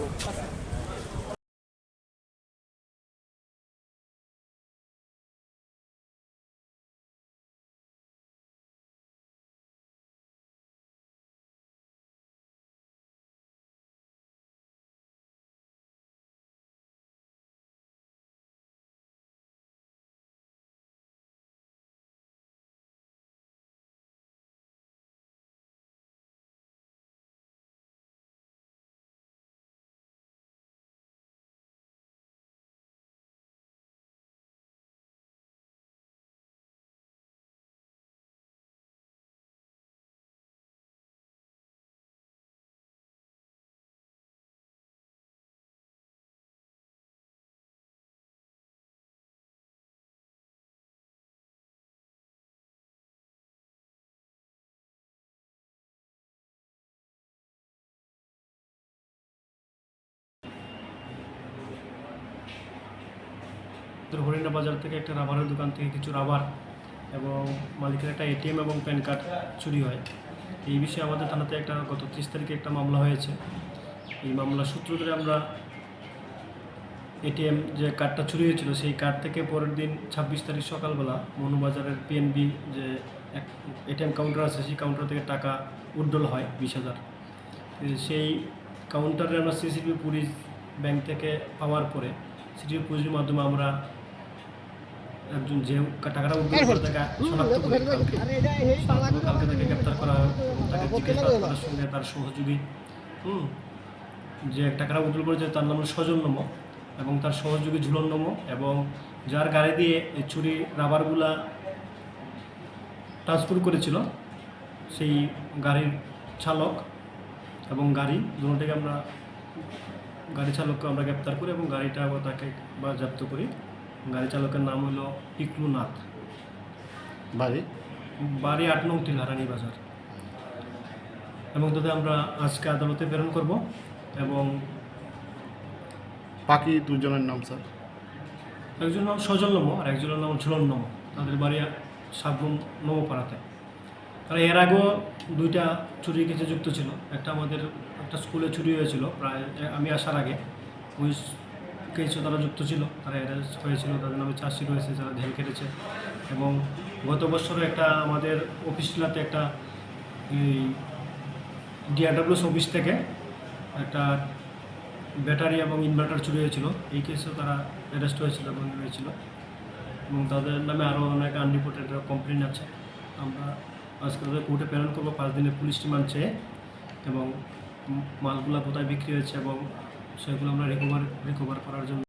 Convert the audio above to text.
が6%。হরিণা বাজার থেকে একটা রাবারের দোকান থেকে কিছু রাবার এবং মালিকের একটা এটিএম এবং প্যান কার্ড চুরি হয়। এই বিষয়ে আমাদের থানাতে একটা গত ত্রিশ তারিখে একটা মামলা হয়েছে। এই মামলার সূত্র ধরে আমরা এটিএম যে কার্ডটা চুরি হয়েছিল, সেই কার্ড থেকে পরের দিন ছাব্বিশ তারিখ সকালবেলা মনুবাজারের পিএনবি যে এক এটিএম কাউন্টার আছে, সেই কাউন্টার থেকে টাকা উড্ডল হয় বিশ হাজার। সেই কাউন্টারে আমরা সিসিটিভি পুলিশ ব্যাংক থেকে পাওয়ার পরে সিসিটিভি পুলিশের মাধ্যমে আমরা একজন যে টাকাটা উদ্ধার তাকে শনাক্ত করি কালকে। তাকে গ্রেপ্তার করা তাকে জিজ্ঞাসাবাদ সঙ্গে তার সহযোগী। হুম। যে টাকাটা উদ্ধার করেছে তার নাম সজল নম এবং তার সহযোগী ঝুলন নম এবং যার গাড়ি দিয়ে এই চুরি রাবারগুলা ট্রান্সফার করেছিল সেই গাড়ির চালক এবং গাড়ি দুটোকে আমরা গাড়ি চালককে আমরা গ্রেপ্তার করি এবং গাড়িটা তাকে বাজেয়াপ্ত করি। গাড়ি চালকের নাম হলো পিকলু নাথ বাড়ি? বাড়ি আট নং টিলারানি বাজার। এবং তাদের আমরা আজকে আদালতে প্রেরণ করব এবং বাকি দুজনের নাম স্যার? একজনের নাম সজল নম আর একজনের নাম ঝুলন নম তাদের বাড়ি সাবরুম নমপাড়াতে তারা এর আগেও দুইটা চুরি কেসে যুক্ত ছিল। একটা আমাদের একটা স্কুলে চুরি হয়েছিল প্রায় আমি আসার আগে। ওই কেসে তারা যুক্ত ছিল, তারা অ্যারেস্ট হয়েছিল, তাদের নামে চার্জশিট হয়েছে যারা ধ্যান কেটেছে এবং গত বছরে একটা আমাদের অফিসগুলোতে একটা এই ডিআরডাব্লিউস অফিস থেকে একটা ব্যাটারি এবং ইনভার্টার চুরি হয়েছিল। এই কেসেও তারা অ্যারেস্ট হয়েছিল, এবং হয়েছিল। এবং তাদের নামে আরও অনেক আনরিপোর্টেড কমপ্লেন আছে। আমরা আজকে তাদের কোর্টে প্রেরণ করব। পাঁচ দিনের পুলিশ রিমান্ড চেয়ে এবং মালগুলা কোথায় বিক্রি হয়েছে এবং সেগুলো আমরা রিকভার রিকভার করার জন্য